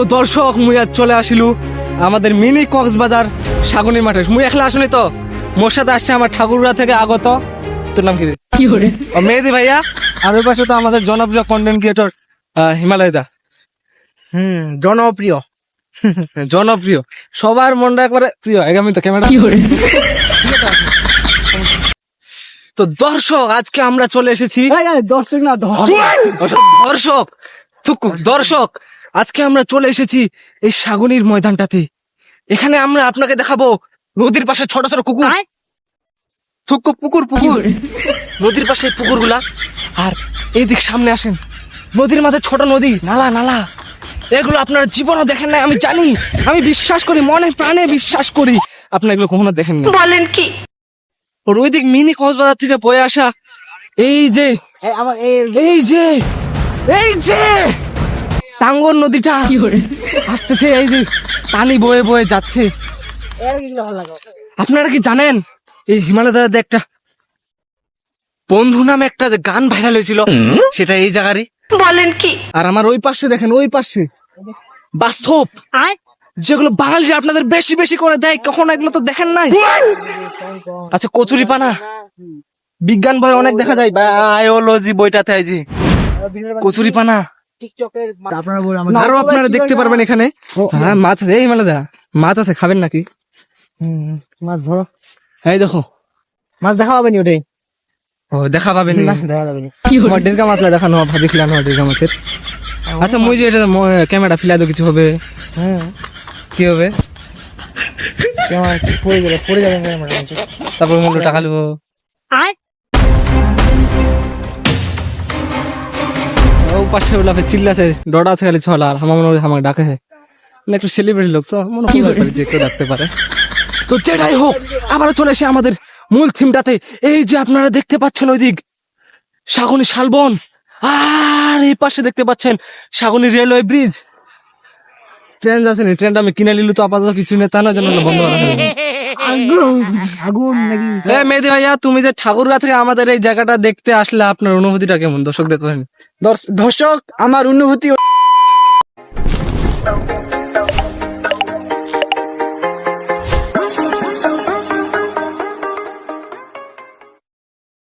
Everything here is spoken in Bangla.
তো দর্শক মুই আজ চলে আসিলু আমাদের মিনি কক্সবাজার সাগনির মাঠে। মুই একলা আসুনি তো? মোর সাথে আসছে আমার ঠাকুররা থেকে আগত। তোর নাম কি মেহেদি ভাইয়া। আর ওই পাশে তো আমাদের জনপ্রিয় কন্টেন্ট ক্রিয়েটর হিমালয় দা। হুম জনপ্রিয়। জনপ্রিয়। সবার মনটা একবারে প্রিয়। আগামী তো ক্যামেরা তো দর্শক আজকে আমরা চলে এসেছি। দর্শক না দর্শক। দর্শক দর্শক। আজকে আমরা চলে এসেছি এই সাগুনির ময়দানটাতে। এখানে আমরা আপনাকে দেখাবো নদীর পাশে ছোট ছোট কুকুর। থুকু পুকুর পুকুর। নদীর পাশে পুকুরগুলা আর এইদিক সামনে আসেন। নদীর মাঝে ছোট নদী নালা নালা। এগুলো আপনার জীবনও দেখেন নাই আমি জানি। আমি বিশ্বাস করি মনে প্রাণে বিশ্বাস করি। আপনার এগুলো কখনো দেখেন না বলেন কি? ওর ওইদিক মিনি কক্সবাজার থেকে বয়ে আসা। এই যে এই এই যে এই যে! টাঙ্গর নদীটা আসতেছে এই যে পানি বয়ে বয়ে যাচ্ছে। আপনারা কি জানেন? এই হিমালয় দাদা একটা বন্ধু নামে একটা গান ভাইরাল হয়েছিল সেটা এই জায়গারই। বলেন কি? আর আমার ওই পাশে দেখেন ওই পাশে। বাস্তব। যেগুলো বাঙালিরা আপনাদের বেশি বেশি করে দেয় কখনো এগুলো তো দেখেন নাই? আচ্ছা কচুরি পানা বিজ্ঞান বই অনেক দেখা যায়। বায়োলজি বইটাতে আছে কচুরি পানা টিকটকের আপনারা বলুন আরও আপনারা দেখতে পারবেন এখানে। হ্যাঁ মাছ আছে। এই মানে দা মাছ আছে খাবেন নাকি? হুম, মাছ ধরো। এই দেখো। মাছ দেখা হবে নি ওটাই? ও দেখা পাবেন না। দেখা যাবে নি। আমার ডেরকা মাছলা দেখানো ভাজি খিলানো হয় ডেরকা মাছের। আচ্ছা মুই যে এটা ক্যামেরা ফিলাই তো কিছু হবে। হ্যাঁ। কি হবে? কেমন কি পড়ে গেলে পড়ে যাবে ক্যামেরা তারপর মূল্য টাকা নেব ও পাশে ওলা ফে চিল্লাছে ডডা আছে খালি ছলা আমার মনে হয় আমাকে ডাকে মানে একটু সেলিব্রিটি লোক তো মনে হয় যে কেউ ডাকতে পারে। তো যেটাই হোক আবারও চলে এসে আমাদের মূল থিমটাতে এই যে আপনারা দেখতে পাচ্ছেন ওই দিক সাগনি শালবন। আর এই পাশে দেখতে পাচ্ছেন সাগনি রেলওয়ে ব্রিজ ট্রেন যাচ্ছে না ট্রেনটা আমি কিনে নিলু তো আপাতত কিছু নেই তা না জন্য বন্ধ করা আগুন নাকি এ মেহেদি ভাইয়া তুমি যে ঠাকুরগা থেকে আমাদের এই জায়গাটা দেখতে আসলে আপনার অনুভূতিটা কেমন? দর্শক দেখেন। দর্শ- দর্শক আমার অনুভূতি